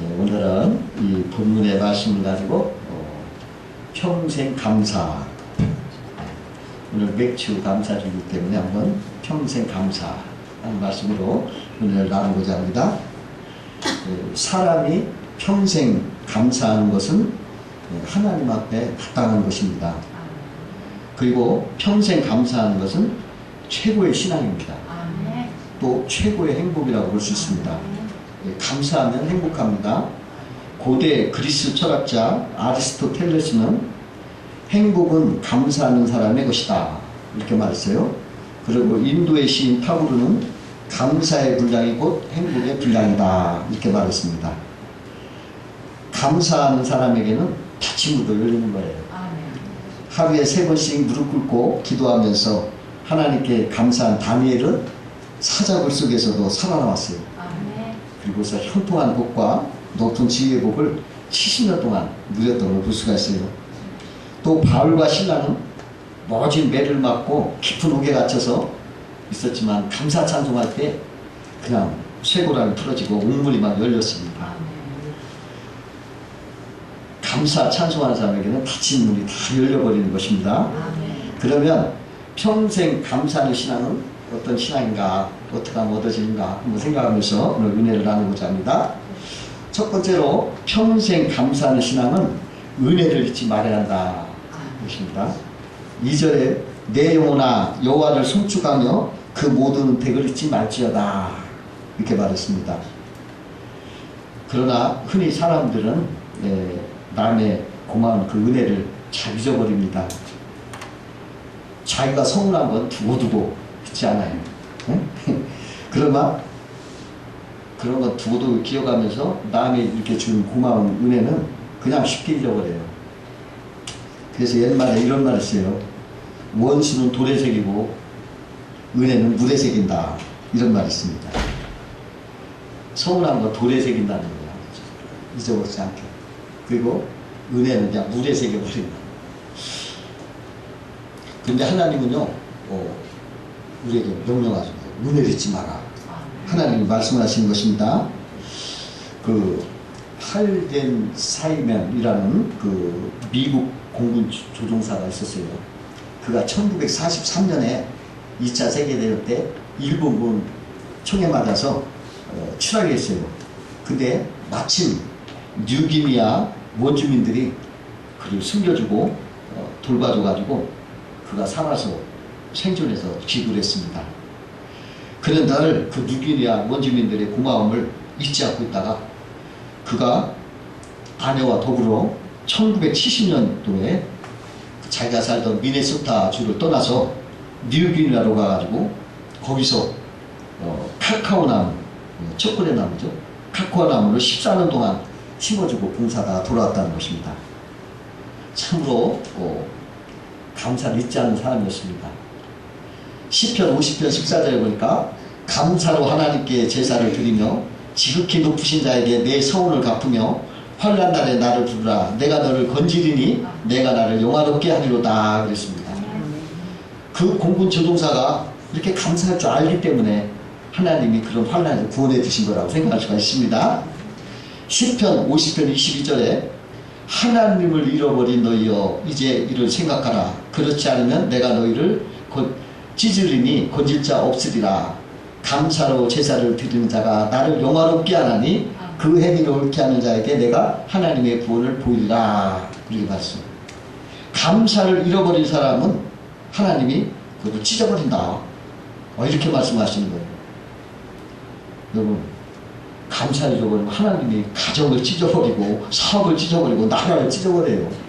네, 오늘은 이 본문의 말씀을 가지고 어, 평생 감사 오늘 맥주 감사주기 때문에 한번 평생 감사하는 말씀으로 오늘 나누고자 합니다. 그 사람이 평생 감사하는 것은 하나님 앞에 마땅한 것입니다. 그리고 평생 감사하는 것은 최고의 신앙입니다. 아멘. 또 최고의 행복이라고 볼 수 있습니다. 예, 감사하면 행복합니다. 고대 그리스 철학자 아리스토텔레스는 행복은 감사하는 사람의 것이다. 이렇게 말했어요. 그리고 인도의 시인 타부르는 감사의 분량이 곧 행복의 분량이다. 이렇게 말했습니다. 감사하는 사람에게는 다침으로 열리는 거예요. 아멘. 하루에 세 번씩 무릎 꿇고 기도하면서 하나님께 감사한 다니엘은 사자굴 속에서도 살아남았어요. 그리고서 형통한 복과 높은 지혜의 복을 70년 동안 누렸던 걸 볼 수가 있어요. 또 바울과 신라는 멋진 매를 맞고 깊은 옥에 갇혀서 있었지만 감사 찬송할 때 그냥 쇠고랑이 풀어지고 옥물이 막 열렸습니다. 감사 찬송하는 사람에게는 닫힌 문이 다 열려버리는 것입니다. 그러면 평생 감사하는 신앙은 어떤 신앙인가, 어떻게 하면 얻어지는가 한번 생각하면서 오늘 은혜를 나누고자 합니다. 첫 번째로 평생 감사하는 신앙은 은혜를 잊지 말아야 한다. 것입니다. 2절에 내 영혼아 여호와를 송축하며 그 모든 은택을 잊지 말지어다. 이렇게 말했습니다. 그러나 흔히 사람들은 예, 남의 고마운 그 은혜를 잘 잊어버립니다. 자기가 서운한 건 두고두고 있지 않아요. 응? 그러나 그런 건 두고두고 기억하면서 남이 이렇게 준 고마운 은혜는 그냥 쉽게 잊어버려요. 그래서 옛말에 이런 말을 써요. 원수는 새기고 은혜는 새긴다. 이런 말이 있습니다. 서운한 건 돌에 새긴다는 거야. 잊어버리지 않게. 그리고 은혜는 그냥 새겨버린다. 근데 하나님은요, 어, 우리에게 명령하죠. 은혜를 잊지 마라. 하나님이 말씀하신 것입니다. 그 할덴 사이면이라는 그 미국 공군 조- 조종사가 있었어요. 그가 1943년에 2차 세계대전 때 일본군 총에 맞아서 어, 추락을 했어요. 근데 마침 뉴기니아 원주민들이 그를 숨겨주고 어, 돌봐줘가지고 그가 살아서 생존해서 귀국을 했습니다. 그런 날을 그 뉴기니아 원주민들의 고마움을 잊지 않고 있다가 그가 아내와 더불어 1970년도에 자기가 살던 미네소타 주를 떠나서 뉴기니아로 가가지고 거기서 어, 카카오 나무, 어, 초콜릿 나무죠. 카카오 나무를 14년 동안 심어주고 봉사다가 돌아왔다는 것입니다. 참으로 어, 감사를 잊지 않는 사람이었습니다. 시편 50편 14절에 보니까 감사로 하나님께 제사를 드리며 지극히 높으신 자에게 내 서운을 갚으며 환난 날에 나를 부르라 내가 너를 건지리니 내가 나를 영화롭게 하리로다 그랬습니다. 그 공군 조종사가 이렇게 감사할 줄 알기 때문에 하나님이 그런 환난에서 구원해 주신 거라고 생각할 수가 있습니다. 시편 50편 22절에 하나님을 잃어버린 너희여 이제 이를 생각하라 그렇지 않으면 내가 너희를 곧 찢으리니 건질 자 없으리라. 감사로 제사를 드리는 자가 나를 영화롭게 하나니 그 행위를 옳게 하는 자에게 내가 하나님의 구원을 보이리라. 이렇게 봤어요 감사를 잃어버린 사람은 하나님이 그것을 찢어버린다. 어, 이렇게 말씀하시는 거예요. 여러분 감사를 잃어버리면 하나님이 가정을 찢어버리고 사업을 찢어버리고 나라를 찢어버려요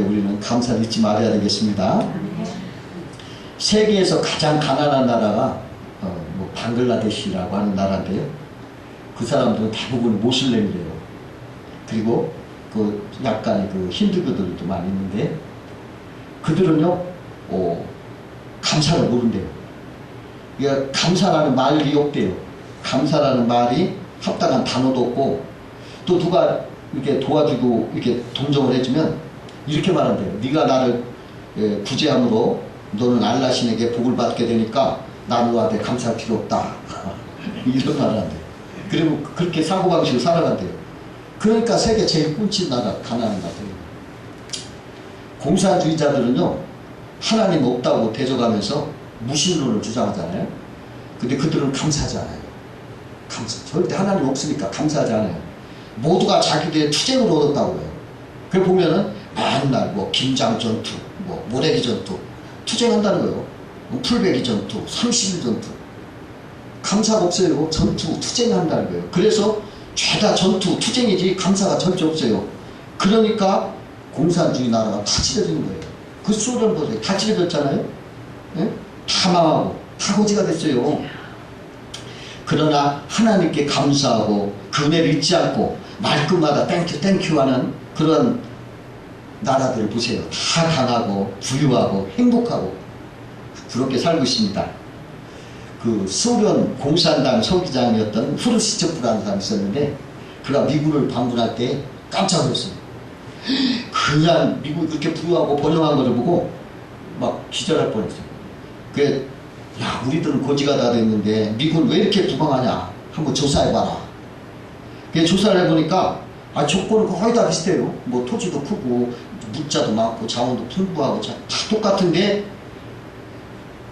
우리는 감사를 잊지 말아야 되겠습니다 세계에서 가장 가난한 나라가 어, 뭐 방글라데시라고 하는 나라인데요. 그 사람들은 대부분 모슬렘이래요. 그리고 그 약간의 그 힌두교들도 많이 있는데 그들은요 어, 감사를 모른대요. 그러니까 감사라는 말이 없대요. 감사라는 말이 합당한 단어도 없고 또 누가 이렇게 도와주고 이렇게 동정을 해주면 이렇게 말한대요. 네가 나를 예, 구제함으로 너는 알라 신에게 복을 받게 되니까 나는 너한테 감사할 필요 없다. 이런 말을 한대요. 그리고 그렇게 사고방식으로 살아간대요. 그러니까 세계 제일 꾼친 나라 가난한 나라예요. 공산주의자들은요 하나님 없다고 대적하면서 무신론을 주장하잖아요. 근데 그들은 감사하지 않아요. 감사 절대 하나님 없으니까 감사하지 않아요. 모두가 자기들의 투쟁으로 얻었다고 해요. 그 보면은 맨날 뭐 김장 전투, 뭐 모래기 전투 투쟁한다는 거예요. 뭐 풀베기 전투, 30일 전투. 감사가 없어요. 전투, 투쟁한다는 거예요. 그래서 죄다 전투, 투쟁이지 감사가 절대 없어요. 그러니까 공산주의 나라가 다 찢어지는 거예요. 그 소련 보세요. 다 찢어졌잖아요. 예? 다 망하고 다 고지가 됐어요. 그러나 하나님께 감사하고 그 은혜를 잊지 않고 말끝마다 땡큐 땡큐 하는 그런 나라들을 보세요. 다 강하고 부유하고 행복하고 그렇게 살고 있습니다. 그 소련 공산당 서기장이었던 후르시초프라는 사람이 있었는데 그가 미국을 방문할 때 깜짝 놀랐어요. 그냥 미국이 그렇게 부유하고 번영한 것을 보고 막 기절할 뻔했어요. 그, 야, 우리들은 고지가 다 됐는데 미국은 왜 이렇게 부강하냐? 한번 조사해봐라. 그 조사를 해보니까 아, 조건은 거의 다 비슷해요. 뭐 토지도 크고 물자도 많고 자원도 풍부하고 다 똑같은데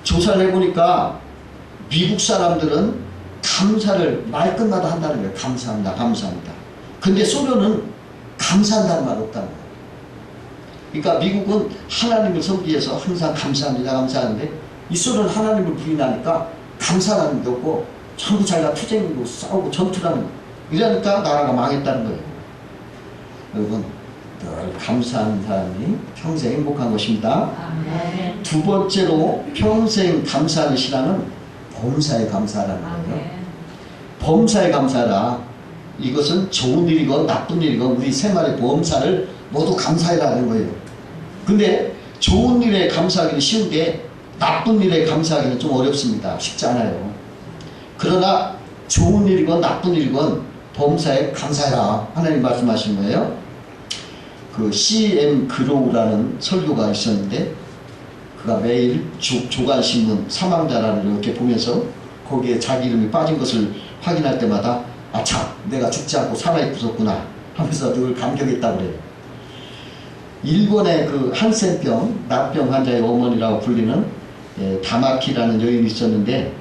조사를 해보니까 미국 사람들은 감사를 말 끝마다 한다는 거예요. 감사합니다. 감사합니다. 근데 소련은 감사한다는 말 없다는 거예요. 그러니까 미국은 하나님을 섬기기 위해서 항상 감사합니다. 감사하는데 이 소련은 하나님을 부인하니까 감사라는 게 없고 전부 자기가 투쟁이고 싸우고 전투라는 거예요. 이러니까 나라가 망했다는 거예요. 여러분 늘 감사하는 사람이 평생 행복한 것입니다. 아멘. 두 번째로 평생 감사하는 신앙은 범사에 감사라는 거예요. 범사에 감사라. 이것은 좋은 일이건 나쁜 일이건 우리 생활의 범사를 모두 감사해라는 거예요. 근데 좋은 일에 감사하기는 쉬운데 나쁜 일에 감사하기는 좀 어렵습니다. 쉽지 않아요. 그러나 좋은 일이건 나쁜 일이건 범사에 감사해라. 하나님 말씀하신 거예요. 그 C.M. 그로우라는 설교가 있었는데 그가 매일 조, 조간신문 사망자라는 이렇게 보면서 거기에 자기 이름이 빠진 것을 확인할 때마다 아차 내가 죽지 않고 살아있었구나 하면서 늘 감격했다고 그래요. 일본의 그 한센병, 납병 환자의 어머니라고 불리는 예, 다마키라는 여인이 있었는데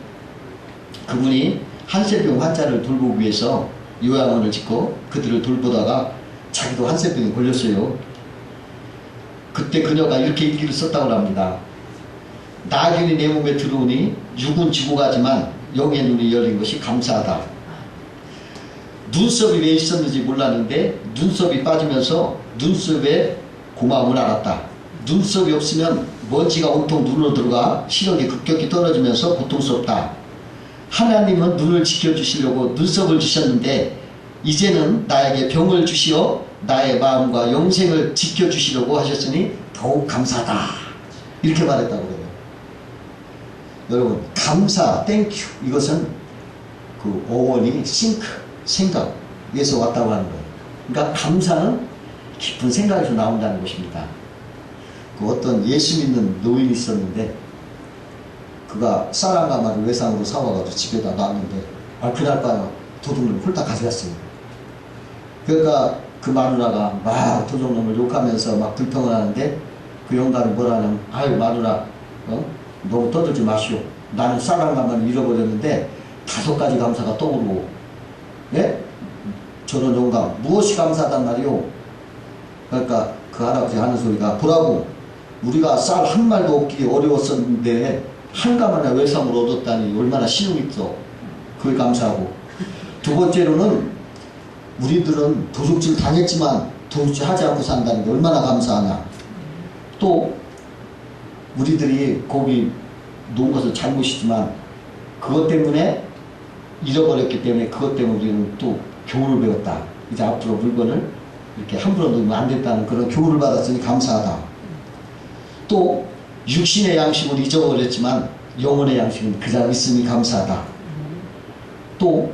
그분이 한센병 환자를 돌보기 위해서 요양원을 짓고 그들을 돌보다가 자기도 한센병에 걸렸어요. 그때 그녀가 이렇게 일기를 썼다고 합니다. 나균이 내 몸에 들어오니 육은 지고 가지만 영의 눈이 열린 것이 감사하다. 눈썹이 왜 있었는지 몰랐는데 눈썹이 빠지면서 눈썹에 고마움을 알았다. 눈썹이 없으면 먼지가 온통 눈으로 들어가 시력이 급격히 떨어지면서 고통스럽다. 하나님은 눈을 지켜주시려고 눈썹을 주셨는데 이제는 나에게 병을 주시어 나의 마음과 영생을 지켜주시려고 하셨으니 더욱 감사하다. 이렇게 말했다고 그래요. 여러분 감사, 땡큐 이것은 그 어원이 싱크, 생각에서 왔다고 하는 거예요. 그러니까 감사는 깊은 생각에서 나온다는 것입니다. 그 어떤 예수 믿는 노인이 있었는데 그가 쌀한가마를 외상으로 사와가지고 집에다 놨는데 아 그날 밤에 도둑놈이 홀딱 가져갔어요. 그러니까 그 마누라가 막 도둑놈을 욕하면서 막 불평을 하는데 그 영감이 뭐라는 아유 마누라 어? 너무 떠들지 마시오. 나는 쌀한가마를 잃어버렸는데 다섯 가지 감사가 떠오르고 예? 저런 영감 무엇이 감사하단 말이오? 그러니까 그 할아버지 하는 소리가 보라고 우리가 쌀 한 말도 없기 어려웠었는데 한가마나 외상으로 얻었다니 얼마나 신용 있어. 그게 감사하고. 두 번째로는 우리들은 도둑질 당했지만 도둑질 하지 않고 산다는 게 얼마나 감사하냐. 또 우리들이 거기 놓은 것은 잘못이지만 그것 때문에 잃어버렸기 때문에 그것 때문에 우리는 또 교훈을 배웠다. 이제 앞으로 물건을 이렇게 함부로 놓으면 안 됐다는 그런 교훈을 받았으니 감사하다. 또 육신의 양식은 잊어버렸지만 영혼의 양식은 그냥 있으니 감사하다. 또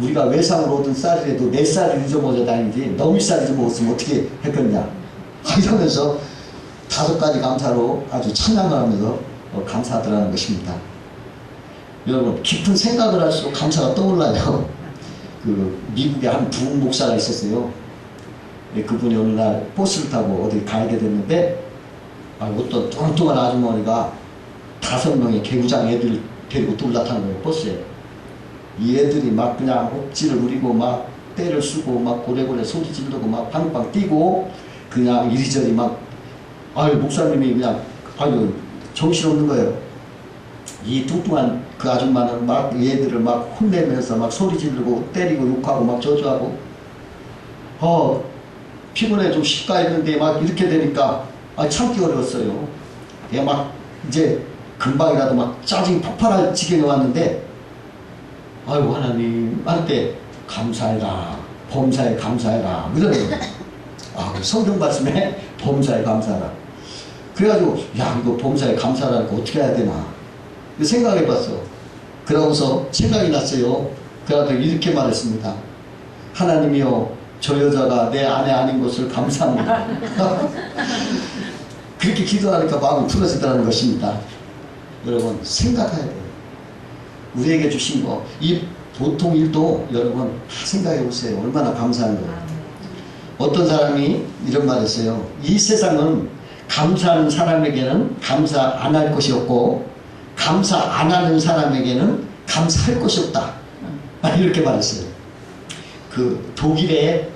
우리가 외상으로 얻은 쌀이라도 내 쌀을 잊어버려 다니지 너미 쌀 잊어먹었으면 어떻게 했겠냐. 이러면서 다섯 가지 감사로 아주 찬양을 하면서 어, 감사하더라는 것입니다. 여러분 깊은 생각을 할수록 감사가 떠올라요. 그 미국에 한 부흥 목사가 있었어요. 예, 그분이 어느 날 버스를 타고 어디 가게 됐는데 아, 어떤 뚱뚱한 아주머니가 다섯 명의 개구장 애들 데리고 둘러탄 거예요 버스에. 이 애들이 막 그냥 억지를 부리고 막 때를 쓰고 막 고래고래 소리 지르고 막 방방 뛰고 그냥 이리저리 막 아유 목사님이 그냥 아유 정신없는 거예요. 이 뚱뚱한 그 아줌마는 막 얘들을 막 혼내면서 막 소리 지르고 때리고 욕하고 막 저주하고 어 피곤해 좀 쉴까 했는데 막 이렇게 되니까 아 참기 어려웠어요. 얘막 이제 금방이라도 막 짜증이 폭발할 지경에 왔는데 아유 하나님 할때 감사해라 범사에 감사해라 이러는 거예요. 아 성경 말씀에 범사에 감사하라. 그래가지고 야 이거 범사에 감사하라니까 어떻게 해야 되나 생각해봤어. 그러고서 생각이 났어요. 그래가지고 이렇게 말했습니다. 하나님이여 저 여자가 내 아내 아닌 것을 감사합니다. 그렇게 기도하니까 마음이 풀어지더라는 것입니다. 여러분 생각해야 돼요. 우리에게 주신 거, 이 보통 일도 여러분 생각해 보세요. 얼마나 감사한 거예요. 어떤 사람이 이런 말 했어요. 이 세상은 감사하는 사람에게는 감사 안 할 것이 없고, 감사 안 하는 사람에게는 감사할 것이 없다. 아, 이렇게 말했어요. 그 독일에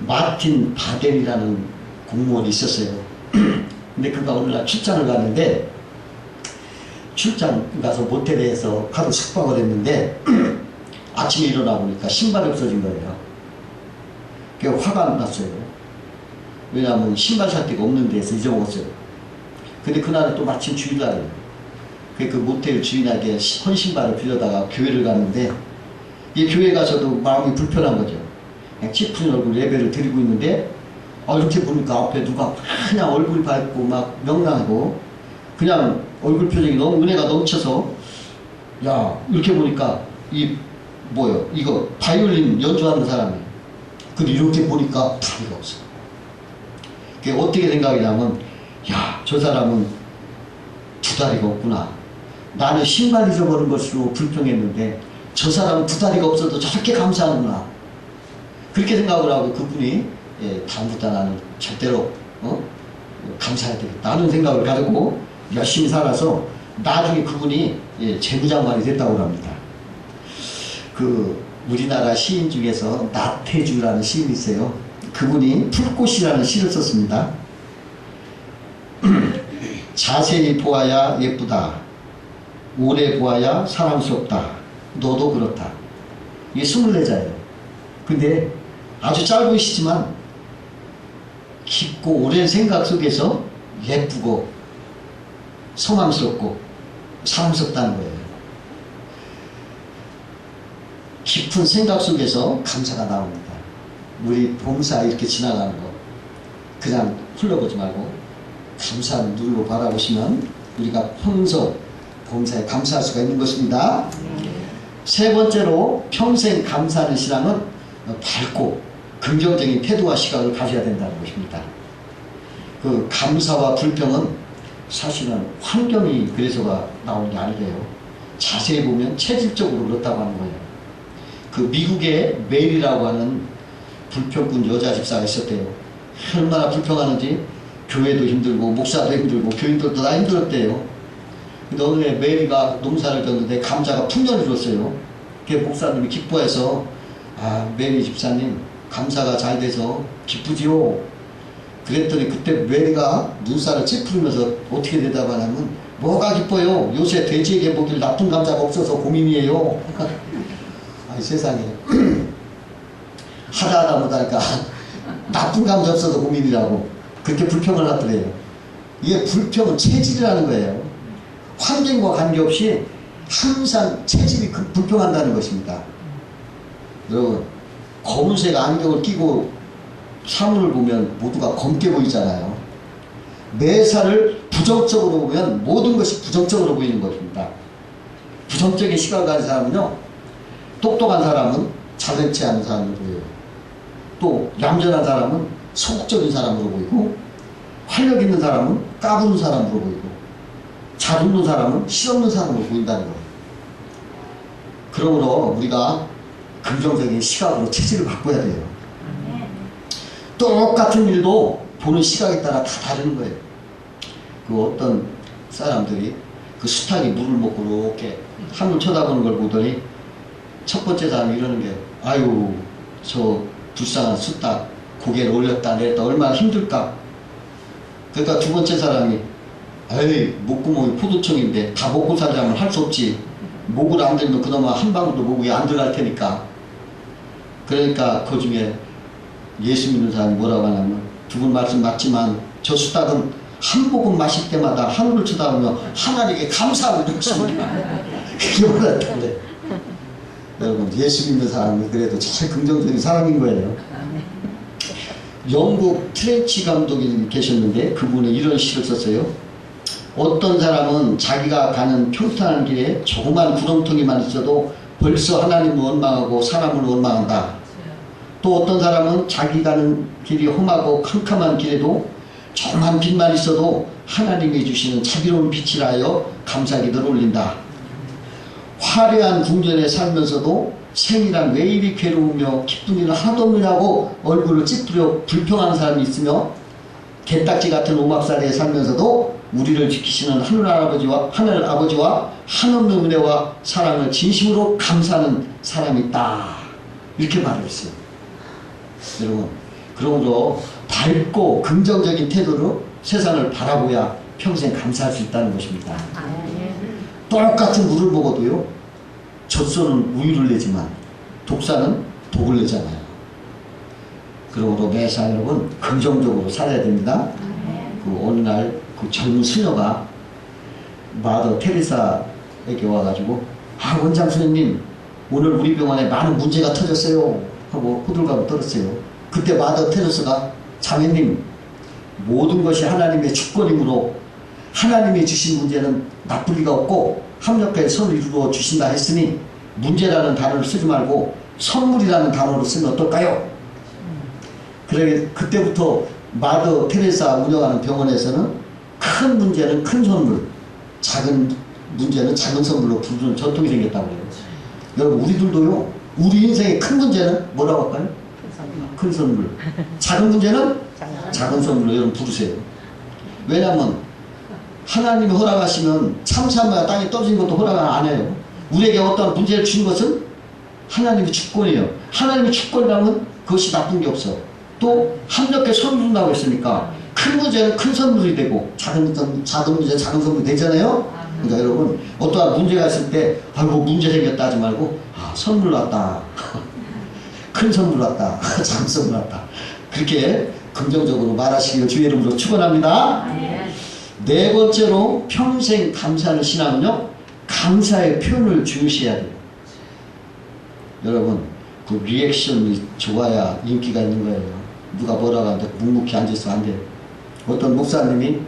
마틴 바델이라는 공무원이 있었어요. 근데 그가 어느 날 출장을 갔는데, 출장 가서 모텔에서 하루 숙박을 했는데, 아침에 일어나 보니까 신발이 없어진 거예요. 그게 화가 났어요. 왜냐하면 신발 살 데가 없는 데서 잊어먹었어요. 근데 그날은 또 마침 주일날이에요. 그 모텔 주인에게 헌 신발을 빌려다가 교회를 갔는데 이 교회 가서도 마음이 불편한 거죠. 그냥 찌푸린 얼굴 예배를 드리고 있는데 아 이렇게 보니까 앞에 누가 그냥 얼굴이 밝고 막 명랑하고 그냥 얼굴 표정이 너무 은혜가 넘쳐서 야 이렇게 보니까 이 뭐요 이거 바이올린 연주하는 사람이 근데 이렇게 보니까 다리가 없어. 그게 어떻게 생각이냐면 야 저 사람은 두 다리가 없구나. 나는 신발 잊어버린 것으로 불평했는데 저 사람은 두 다리가 없어도 저렇게 감사하구나. 그렇게 생각을 하고 그분이 예, 다음부터 나는 절대로 어? 감사해야 되겠다 하는 생각을 가지고 열심히 살아서 나중에 그분이 예, 재무장관이 됐다고 합니다. 그 우리나라 시인 중에서 나태주라는 시인이 있어요. 그분이 풀꽃이라는 시를 썼습니다. 자세히 보아야 예쁘다. 오래 보아야 사랑스럽다. 너도 그렇다. 이게 24자예요. 근데 아주 짧은 시지만 깊고 오랜 생각 속에서 예쁘고 소망스럽고 사랑스럽다는 거예요. 깊은 생각 속에서 감사가 나옵니다. 우리 봉사 이렇게 지나가는 거 그냥 흘러보지 말고 감사한 눈으로 바라보시면 우리가 평소 봉사에 감사할 수가 있는 것입니다. 세 번째로 평생 감사하는 신앙은 밝고 긍정적인 태도와 시각을 가져야 된다는 것입니다. 그 감사와 불평은 사실은 환경이 그래서가 나오는 게 아니래요. 자세히 보면 체질적으로 그렇다고 하는 거예요. 그 미국의 메일이라고 하는 불평꾼 여자 집사가 있었대요. 얼마나 불평하는지 교회도 힘들고 목사도 힘들고 교인들도 다 힘들었대요. 근데 어느 날 메리가 농사를 졌는데 감자가 풍년을 줬어요. 그 목사님이 기뻐해서 아 메리 집사님 감사가 잘 돼서 기쁘지요. 그랬더니 그때 메리가 눈살을 찌푸리면서 어떻게 대답하냐면 뭐가 기뻐요. 요새 돼지에게 먹일 나쁜 감자가 없어서 고민이에요. 아니 세상에 하다 하다 못하니까 나쁜 감자 없어서 고민이라고 그렇게 불평을 하더래요. 이게 불평은 체질이라는 거예요. 환경과 관계없이 항상 체질이 그 불평한다는 것입니다. 여러분 검은색 안경을 끼고 사물을 보면 모두가 검게 보이잖아요. 매사를 부정적으로 보면 모든 것이 부정적으로 보이는 것입니다. 부정적인 시각을 가진 사람은요, 똑똑한 사람은 잘되지 않은 사람으로 보여요. 또 얌전한 사람은 소극적인 사람으로 보이고 활력 있는 사람은 까부는 사람으로 보이고 잘 웃는 사람은 실없는 사람으로 보인다는 거예요. 그러므로 우리가 긍정적인 시각으로 체질을 바꿔야 돼요. 똑같은 일도 보는 시각에 따라 다 다른 거예요. 그 어떤 사람들이 그 수탉이 물을 먹고 이렇게 하늘 쳐다보는 걸 보더니 첫 번째 사람이 이러는 게 아유 저 불쌍한 수탉 고개를 올렸다 내렸다 얼마나 힘들까. 그러니까 두 번째 사람이 에이 목구멍이 포도청인데 다 먹고 살자면 할 수 없지. 목을 안 들면 그나마 한 방울도 목에 안 들어갈 테니까. 그러니까 그 중에 예수 믿는 사람이 뭐라고 하냐면 두 분 말씀 맞지만 저 수탉은 한 모금 마실 때마다 하늘을 쳐다보며 하나님께 감사하고 있습니다. 그게 뭐랬던데 여러분 예수 믿는 사람은 그래도 제일 긍정적인 사람인 거예요. 영국 트렌치 감독이 계셨는데 그분은 이런 시를 썼어요. 어떤 사람은 자기가 가는 평탄한 길에 조그만 구렁텅이만 있어도 벌써 하나님을 원망하고 사람을 원망한다. 또 어떤 사람은 자기 가는 길이 험하고 캄캄한 길에도 조그만 빛만 있어도 하나님이 주시는 자비로운 빛이라 하여 감사기도를 올린다. 화려한 궁전에 살면서도 생이란 왜 이리 괴로우며 기쁜 일은 하나도 없느냐고 얼굴을 찌푸려 불평하는 사람이 있으며 개딱지 같은 오막살에 살면서도 우리를 지키시는 하늘 아버지와 하늘 아버지와 한없는 은혜와 사랑을 진심으로 감사하는 사람이 있다. 이렇게 말을 했어요. 여러분, 그러므로 밝고 긍정적인 태도로 세상을 바라보야 평생 감사할 수 있다는 것입니다. 똑같은 물을 먹어도요, 젖소는 우유를 내지만 독사는 독을 내잖아요. 그러므로 매사 여러분 긍정적으로 살아야 됩니다. 그 어느 날그 젊은 수녀가 마더 테레사에게 와가지고 아 원장 선생님 오늘 우리 병원에 많은 문제가 터졌어요 하고 호들갑을 떨었어요. 그때 마더 테레사가 자매님 모든 것이 하나님의 주권이므로 하나님이 주신 문제는 나쁠 리가 없고 합력해 선을 이루어 주신다 했으니 문제라는 단어를 쓰지 말고 선물이라는 단어를 쓰면 어떨까요? 그래 그때부터 마더 테레사 운영하는 병원에서는 큰 문제는 큰 선물, 작은 문제는 작은 선물로 부르는 전통이 생겼다고 해요. 여러분 우리들도요. 우리 인생의 큰 문제는 뭐라고 할까요? 큰 선물. 작은 문제는 작은 선물로 여러분 부르세요. 왜냐하면 하나님이 허락하시면 참사마가 땅에 떨어진 것도 허락 안 해요. 우리에게 어떤 문제를 준 것은 하나님의 주권이에요. 하나님의 주권이라면 그것이 나쁜 게 없어. 또 합력해 선물 준다고 했으니까 큰 문제는 큰 선물이 되고 작은, 선- 작은 문제 작은 선물이 되잖아요. 그러니까 여러분 어떠한 문제가 있을 때 아이고 문제 생겼다 하지 말고 아 선물 왔다. 큰 선물 왔다. 작은 선물 왔다. 그렇게 긍정적으로 말하시길 주의 이름으로 축원합니다. 네 번째로 평생 감사하는 신앙은요 감사의 표현을 중시해야 돼요. 여러분 그 리액션이 좋아야 인기가 있는 거예요. 누가 뭐라고 하는데 묵묵히 앉아서 안 돼요. 어떤 목사님이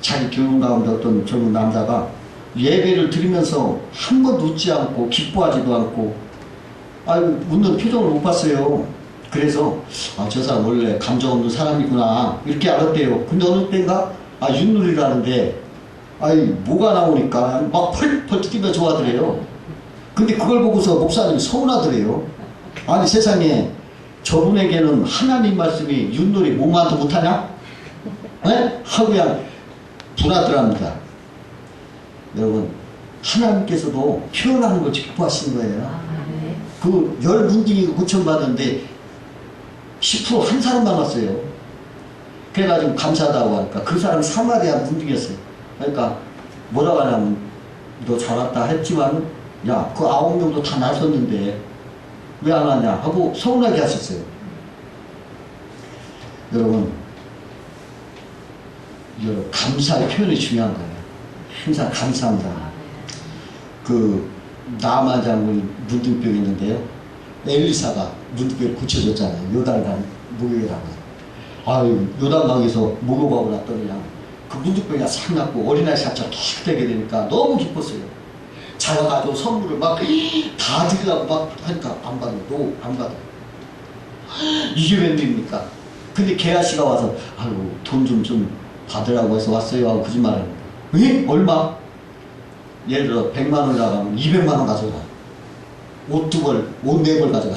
자기 교육 가운데 어떤 젊은 남자가 예배를 드리면서 한 번도 웃지 않고 기뻐하지도 않고 아유 웃는 표정을 못 봤어요. 그래서 아, 저 사람 원래 감정 없는 사람이구나 이렇게 알았대요. 근데 어느 때인가 아 윷놀이라는데 아이 뭐가 나오니까 막 펄펄 뛰며 좋아하더래요. 근데 그걸 보고서 목사님이 서운하더래요. 아니 세상에 저분에게는 하나님 말씀이 윷놀이 몸만도 못하냐? 네? 하고 그냥 분하더랍니다. 여러분 하나님께서도 표현하는 걸 기뻐하시는 거예요. 그열 문둥이 구천받았는데 10%한 사람만 왔어요. 그래가지고 감사하다고 하니까 그 사람 사마리아 문둥이였어요. 그러니까 뭐라고 하냐면 너 잘 왔다 했지만 야 그 아홉 명도 다 나섰는데 왜 안 왔냐 하고 서운하게 하셨어요. 여러분 여러분 감사의 표현이 중요한 거예요. 항상 감사합니다. 그 나만 장군이 문둥병이 있는데요. 엘리사가 문둥병을 고쳐줬잖아요. 요단강 목욕이라고. 아유 요단강에서 목욕하고 났더니 그 문둥병이 싹 났고 어린아이 살처럼 깨끗하게 되니까 너무 기뻤어요. 자가 가지고 선물을 막 다 드리려고 막 하니까 안 받아. 너안 받아. 이게 웬일입니까? 근데 개아씨가 와서 아이고 돈좀좀 받으라고 해서 왔어요 하고 거짓말하 에? 얼마? 예를 들어 100만 원 나가면 200만 원 가져가. 옷 두 벌, 옷 네 벌 가져가.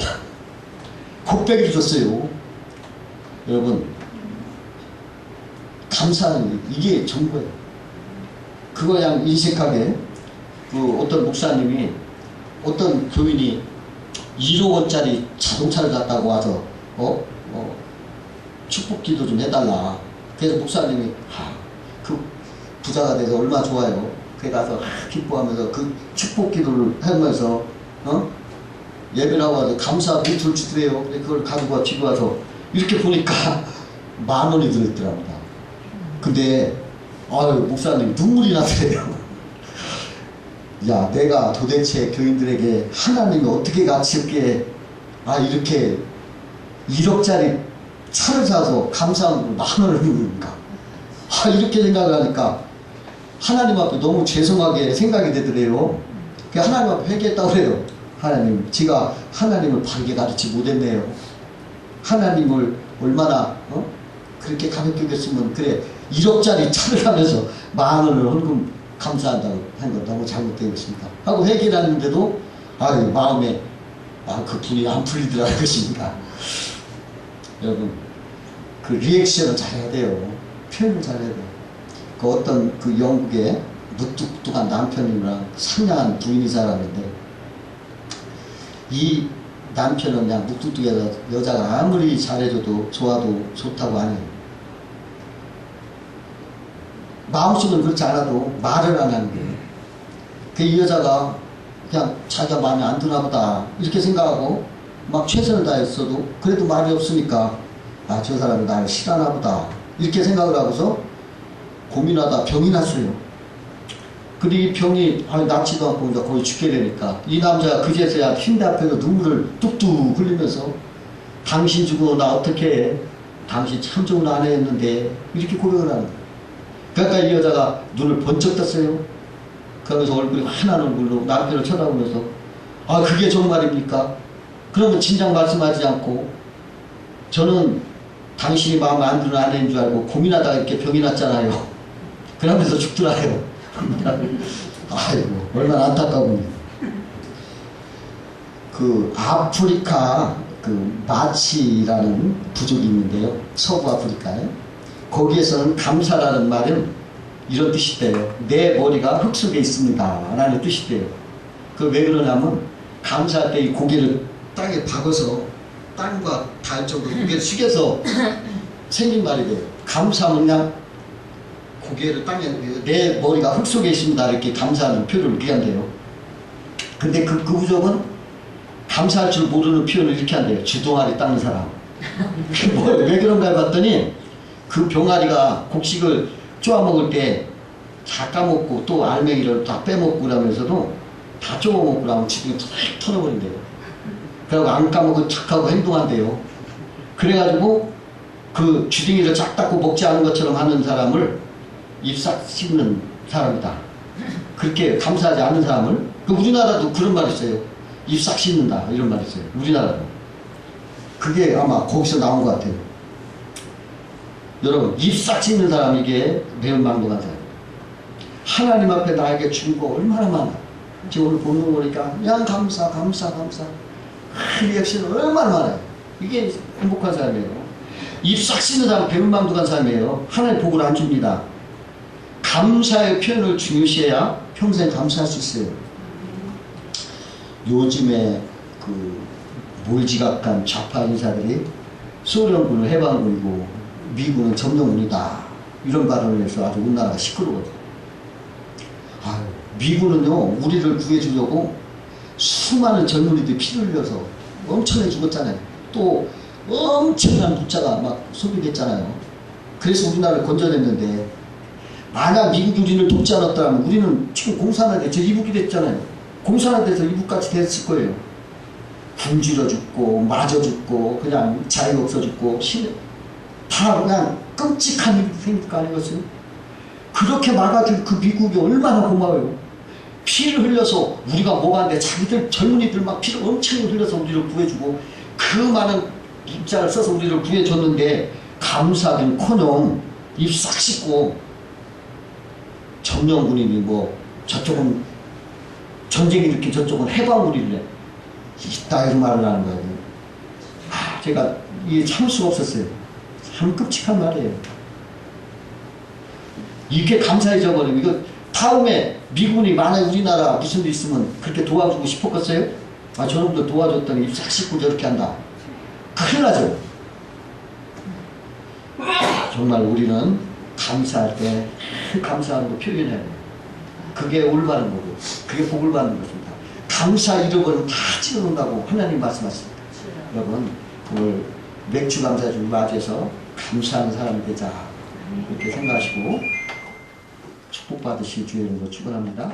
곱빼기를 줬어요. 여러분, 감사하는 일, 이게 전부예요. 그거 그냥 인식하게 그 어떤 목사님이 어떤 교인이 1억 원짜리 자동차를 갖다고 와서 어? 어 축복기도 좀 해달라. 그래서 목사님이 아, 그 부자가 돼서 얼마나 좋아요. 그래 가서 아, 기뻐하면서 그 축복 기도를 하면서 어? 예배를 하고 와서 감사 주더래요. 근데 그걸 가지고 와 집에 와서 이렇게 보니까 만 원이 들어있더랍니다. 근데 아유 목사님 눈물이 나더래요. 야 내가 도대체 교인들에게 하나님이 어떻게 가치 있게 아 이렇게 1억짜리 차를 사서 감사한 걸만 원을 주는가 아 이렇게 생각을 하니까 하나님 앞에 너무 죄송하게 생각이 되더래요 그 하나님 앞에 회개했다고 그래요 하나님 제가 하나님을 바르게 가르치 못했네요 하나님을 얼마나 어? 그렇게 가볍게 여겼으면 그래 1억짜리 차를 하면서 만 원을 헌금 감사한다고 한건 너무 잘못되어 있습니다. 하고 회개를 하는데도 아유 마음에 아 그 분이 안 풀리더라는 것입니다. 여러분 그 리액션을 잘해야 돼요. 표현을 잘해야 돼요. 그 어떤 그 영국의 무뚝뚝한 남편이랑 상냥한 부인이 살았는데 이 남편은 그냥 묵뚝뚝해서 여자가 아무리 잘해줘도 좋아도 좋다고 하네요. 마음속은 그렇지 않아도 말을 안 하는 거예요. 그 이 여자가 그냥 자기가 마음에 안 드나 보다 이렇게 생각하고 막 최선을 다했어도 그래도 말이 없으니까 아 저 사람이 나를 싫어하나 보다 이렇게 생각을 하고서 고민하다 병이 났어요. 근데 이 병이 아, 낫지도 않고 이제 거의 죽게 되니까 이 남자가 그제서야 침대 앞에서 눈물을 뚝뚝 흘리면서 당신 주고 나 어떻게 해? 당신 참 좋은 아내였는데 이렇게 고백을 하는 거예요. 그러니까 이 여자가 눈을 번쩍 떴어요. 그러면서 얼굴이 환한 얼굴로 남편을 쳐다보면서 아 그게 정말입니까? 그러면 진작 말씀하지 않고 저는 당신이 마음에 안 드는 아내인 줄 알고 고민하다가 이렇게 병이 났잖아요. 그러면서 죽더라요. 아이고 얼마나 안타까군요. 그 아프리카 그 마치라는 부족이 있는데요. 서부 아프리카에 거기에서는 감사라는 말은 이런 뜻이 돼요. 내 머리가 흙 속에 있습니다. 라는 뜻이 돼요. 그 왜 그러냐면 감사할 때 이 고개를 땅에 박아서 땅과 정도로 고개를 숙여서 생긴 말이 돼요. 감사하면 그냥 고개를 땅에 내 머리가 흙 속에 있습니다. 이렇게 감사하는 표현을 이렇게 한대요. 근데 그, 그 부족은 감사할 줄 모르는 표현을 이렇게 한대요. 주둥아리 닦는 사람. 뭐, 왜 그런가 해봤더니 그 병아리가 곡식을 쪼아 먹을 때 다 까먹고 또 알맹이를 다 빼먹고 그러면서도 다 쪼아 먹고 그러면 지금 툭 털어버린대요. 그리고 안 까먹고 척하고 행동한대요. 그래가지고 그 주둥이를 쫙 닦고 먹지 않은 것처럼 하는 사람을 입싹 씹는 사람이다. 그렇게 감사하지 않는 사람을 그 우리나라도 그런 말 있어요. 입싹 씹는다 이런 말 있어요. 우리나라도. 그게 아마 거기서 나온 것 같아요. 여러분 입싹 씹는 사람 이게 매운망동한 사람 하나님 앞에 나에게 준 거 얼마나 많아 지금 오늘 보는 거니까 그냥 감사 감사 감사 그 리액션 얼마나 많아요 이게 행복한 사람이에요 입싹 씹는 사람 배은망덕한 사람이에요 하나님 복을 안 줍니다 감사의 표현을 중요시해야 평생 감사할 수 있어요 요즘에 그 몰지각한 좌파 인사들이 소련군을 해방군이고 미국은 점령군이다. 이런 발언을 해서 아주 우리나라가 시끄러워요. 아유, 미국은요, 우리를 구해주려고 수많은 젊은이들이 피를 흘려서 엄청나게 죽었잖아요. 또 엄청난 숫자가 막 소비됐잖아요. 그래서 우리나라를 건져냈는데, 만약 미국이 우리를 돕지 않았다면 우리는 지금 공산화돼, 저 이북이 됐잖아요. 공산화돼서 이북같이 됐을 거예요. 굶주려 죽고, 맞아 죽고, 그냥 자유 없어 죽고, 다 그냥 끔찍한 일이 생길 거 아니겠어요? 그렇게 막아줄 그 미국이 얼마나 고마워요. 피를 흘려서 우리가 뭐하는데 자기들 젊은이들 막 피를 엄청 흘려서 우리를 구해주고 그 많은 입장을 써서 우리를 구해줬는데 감사하긴 커녕 입 싹 씻고 점령군이니 뭐 저쪽은 전쟁이 일으킨 저쪽은 해방군이래 있다 이런 말을 하는 거예요. 아, 제가 이게 참을 수가 없었어요. 참 끔찍한 말이에요. 이렇게 감사해져 버리면 이거 다음에 미군이 만약 우리나라 무슨 일 있으면 그렇게 도와주고 싶었겠어요? 아 저놈도 도와줬더니 싹 씻고 저렇게 한다. 큰일 나죠. 정말 우리는 감사할 때 감사하는 거 표현해야 돼요. 그게 올바른 거고 그게 복을 받는 것입니다. 감사 잃어버리면 다 찌르는다고 하나님 말씀하십니다. 여러분 오늘 맥주 감사주를 맞이해서 감사하는 사람이 되자 이렇게 생각하시고 축복받으실 주의 이름으로 축원합니다.